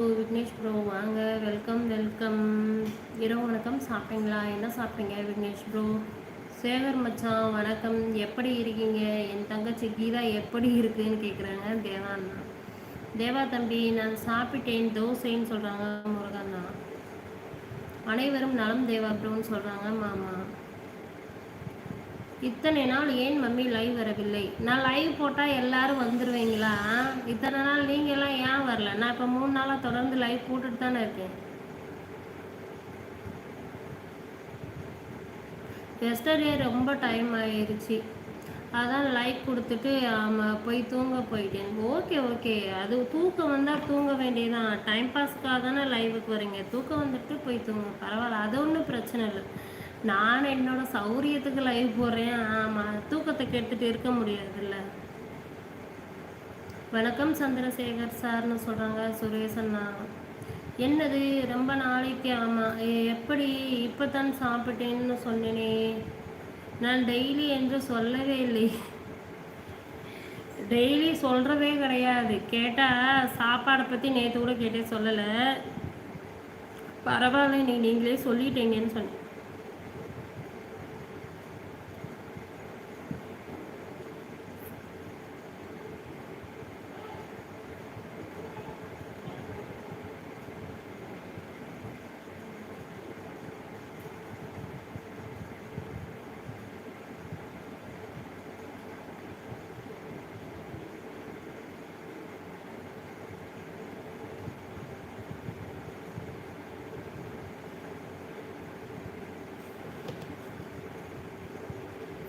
Vignesh bro வாங்க. Welcome welcome. இரவு வணக்கம். சாப்பிட்டீங்களா? என்ன சாப்பிட்டீங்க விக்னேஷ் ப்ரோ? சேகர் மச்சான் வணக்கம். எப்படி இருக்கீங்க? என் தங்கச்சி கீதா எப்படி இருக்குன்னு கேட்குறாங்க தேவாண்ணா தேவா தம்பி நான் சாப்பிட்டேன். தோசைன்னு சொல்கிறாங்க முருகண்ணா அனைவரும் நலம் தேவா ப்ரோன்னு சொல்கிறாங்க மாமா. இத்தனை நாள் ஏன் மம்மி லைவ் வரவில்லை? நான் லைவ் போட்டால் எல்லாரும் வந்துடுவீங்களா இத்தனை நாள் நீங்கள் எல்லாம் ஏன் வரல? நான் இப்போ மூணு நாளாக தொடர்ந்து லைவ் போட்டுட்டு தானே இருக்கேன். எஸ்டர்டே ரொம்ப டைம் ஆயிடுச்சு அதான் லைக் கொடுத்துட்டு ஆமாம் போய் தூங்க போயிட்டேன். ஓகே ஓகே அது தூக்கம் வந்தால் தூங்க வேண்டியதான் டைம் பாஸ்க்காக தானே லைவுக்கு வரீங்க. தூக்கம் வந்துட்டு போய் தூங்க பரவாயில்ல. அது ஒன்றும் பிரச்சனை இல்லை. நான் என்னோட சௌரியத்துக்கு லைவ் போடுறேன். ஆமாம் தூக்கத்தை கெடுத்துட்டு இருக்க முடியாதுல்ல. வணக்கம் சந்திரசேகர் சார்னு சொல்கிறாங்க சுரேஷன்னா என்னது ரொம்ப நாளைக்கு? ஆமாம் எப்படி இப்போ தான் சாப்பிட்டேன்னு சொன்னேனே. நான் டெய்லி என்று சொல்லவே இல்லை. டெய்லி சொல்கிறதே கிடையாது. கேட்டால் சாப்பாடை பற்றி நேற்று கூட கேட்டே சொல்லலை. பரவாயில்ல நீ நீங்களே சொல்லிட்டீங்கன்னு சொன்னேன்.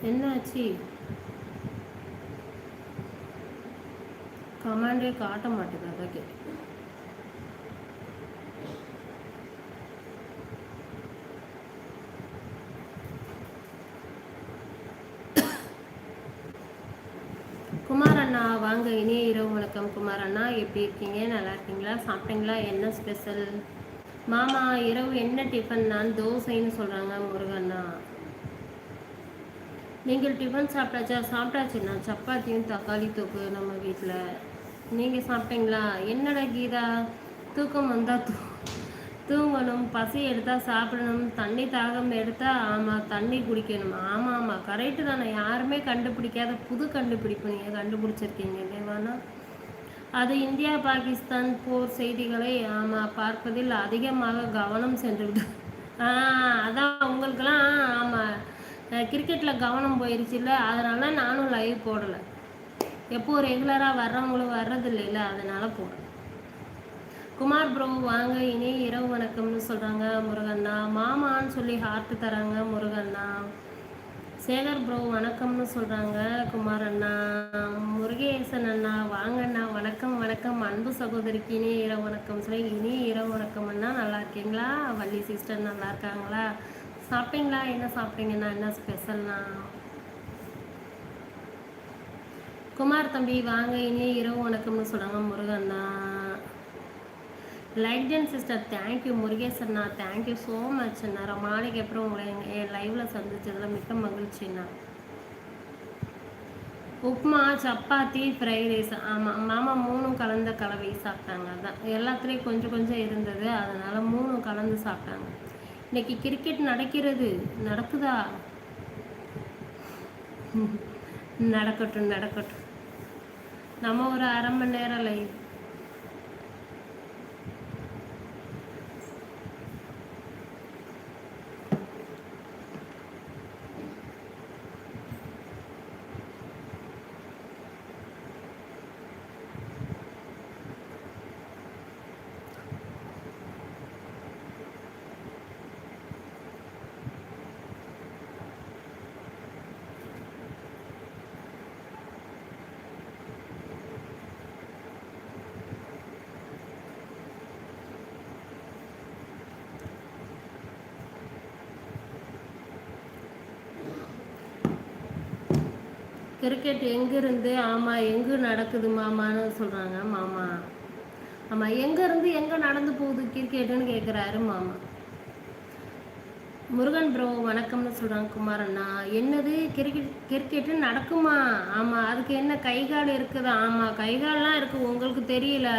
என்னாச்சு? கமாண்டே காட்ட மாட்டேது அதான் கேட்டேன். குமார் அண்ணா வாங்க இனிய இரவு வணக்கம். குமார் அண்ணா எப்படி இருக்கீங்க? நல்லா இருக்கீங்களா? சாப்பிட்டீங்களா? என்ன ஸ்பெஷல் மாமா இரவு என்ன டிஃபன் நான் தோசைன்னு சொல்கிறாங்க முருகண்ணா நீங்கள் டிஃபன் சாப்பிட்டாச்சா? சாப்பிட்டாச்சுண்ணா சப்பாத்தியும் தக்காளி தொக்கு நம்ம வீட்டில் நீங்கள் சாப்பிட்டீங்களா? என்னடா கீதா? தூக்கம் வந்தால் தூ தூங்கணும். பசி எடுத்தால் சாப்பிடணும். தண்ணி தாகம் எடுத்தால் ஆமாம் தண்ணி குடிக்கணும். ஆமாம் ஆமாம் கரெக்டு தானே. யாருமே கண்டுபிடிக்காத புது கண்டுபிடிப்பு நீங்கள் கண்டுபிடிச்சிருக்கீங்க தேவானா அது இந்தியா பாகிஸ்தான் போர் செய்திகளை ஆமாம் பார்ப்பதில் அதிகமாக கவனம் சென்று விடு அதான் உங்களுக்கெல்லாம் ஆமாம் கிரிக்கெட்டில் கவனம் போயிருச்சுல்ல? அதனால நானும் லைவ் போடலை. எப்போ ரெகுலராக வர்றவங்களும் வர்றது இல்லை அதனால் போடுறேன் குமார் ப்ரோ வாங்க இனி இரவு வணக்கம்னு சொல்கிறாங்க முருகண்ணா மாமான்னு சொல்லி ஹார்ட் தராங்க முருகண்ணா சேகர் ப்ரோ வணக்கம்னு சொல்கிறாங்க குமார் அண்ணா. முருகேசன் அண்ணா வாங்க அண்ணா. வணக்கம் வணக்கம். அன்பு சகோதரிக்கு இனி இரவு வணக்கம் சொல்லி இனி இரவு வணக்கம் அண்ணா. நல்லா இருக்கீங்களா? வள்ளி சிஸ்டர் நல்லா இருக்காங்களா? சாப்பிட்டீங்களா? என்ன சாப்பிட்டீங்கன்னா? என்ன ஸ்பெஷல்னா? குமார் தம்பி வாங்க இனி இரவு வணக்கம்னு சொல்கிறாங்க முருகண்ணா like ten sister thank you முருகேசண்ணா thank you so much அண்ணா. ரொம்ப நாளைக்கு அப்புறம் உங்களை என் லைவில் சந்திச்சதில் மிக்க மகிழ்ச்சிண்ணா உப்மா சப்பாத்தி ஃப்ரைட் ரைஸ் ஆமாம் மாமா மூணும் கலந்த கலவை சாப்பிட்டாங்க. அதான் எல்லாத்துலேயும் கொஞ்சம் கொஞ்சம் இருந்தது. அதனால் மூணும் கலந்து சாப்பிட்டாங்க. இன்னைக்கு கிரிக்கெட் நடக்கிறது நடக்குதா? நடக்கட்டும் நடக்கட்டும். நம்ம ஒரு அரை மணி நேரம் லைவ் கிரிக்கெட் எங்கேருந்து ஆமாம் எங்கே நடக்குது மாமான்னு சொல்கிறாங்க மாமா. ஆமாம் எங்கேருந்து எங்கே நடந்து போகுது கிரிக்கெட்டுன்னு கேட்குறாரு மாமா. முருகன் ப்ரோ வணக்கம்னு சொல்கிறாங்க குமாரண்ணா என்னது கிரிக்கெட் கிரிக்கெட்டு நடக்குமா? ஆமாம் அதுக்கு என்ன கைகால் இருக்குது? ஆமாம் கைகாலெலாம் இருக்குது உங்களுக்கு தெரியல.